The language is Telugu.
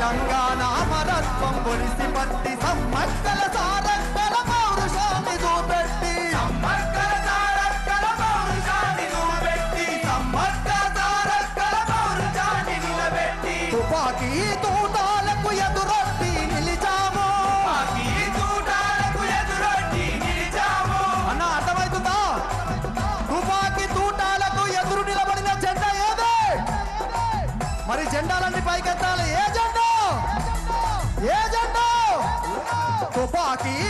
తెలంగాణ అమరత్వం పొలిసి పట్టి సమ్మక్కల సారక్కల పౌరుషాన్ని చూపెట్టి. సమ్మక్కల తారక్కల పౌరుషాన్ని నిలబెట్టి సమ్మక్క తారక్కల పౌరుషాన్ని నిలబెట్టి. తుపాకీ తూటాలకు ఎదురొట్టి నిలిచాము. చూడాలకు ఎదురొచ్చి నిలిచాము. అన్న అర్థమవుతుందా తుపాకీ తూటాలకు ఎదురు నిలబడిన జెండా ఏదే? మరి జెండాలన్నీ పైకెత్తాలి. ఏ జెండా ఏ జెండా తుపాకీ